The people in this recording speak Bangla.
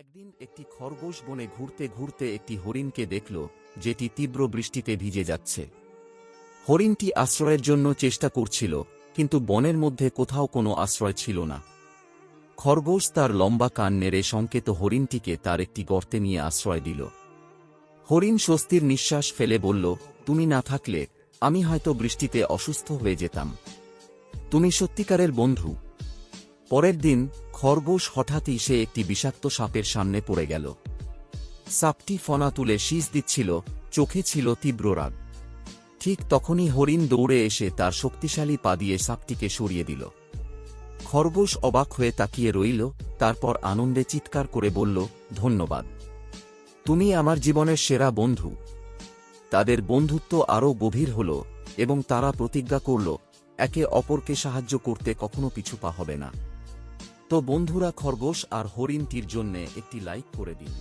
একদিন একটি খরগোশ বনে ঘুরতে ঘুরতে একটি হরিণকে দেখল, যেটি তীব্র বৃষ্টিতে ভিজে যাচ্ছে। হরিণটি আশ্রয়ের জন্য চেষ্টা করছিল, কিন্তু বনের মধ্যে কোথাও কোনো আশ্রয় ছিল না। খরগোশ তার লম্বা কান নেড়ে সংকেত হরিণটিকে তার একটি গর্তে নিয়ে আশ্রয় দিল। হরিণ স্বস্তির নিঃশ্বাস ফেলে বলল, তুমি না থাকলে আমি হয়তো বৃষ্টিতে অসুস্থ হয়ে যেতাম। তুমি সত্যিকারের বন্ধু। পরের দিন খরগোশ হঠাৎই সে একটি বিষাক্ত সাপের সামনে পড়ে গেল। সাপটি ফনা তুলে শীষ দিচ্ছিল, চোখে ছিল তীব্র রাগ। ঠিক তখনই হরিণ দৌড়ে এসে তার শক্তিশালী পা দিয়ে সাপটিকে সরিয়ে দিল। খরগোশ অবাক হয়ে তাকিয়ে রইল, তারপর আনন্দে চিৎকার করে বলল, ধন্যবাদ। তুমি আমার জীবনের সেরা বন্ধু। তাদের বন্ধুত্ব আরও গভীর হল এবং তারা প্রতিজ্ঞা করল, একে অপরকে সাহায্য করতে কখনো পিছু পা হবে না। তো বন্ধুরা খরগোশ আর হরিণটির জন্যে একটি লাইক করে দিন।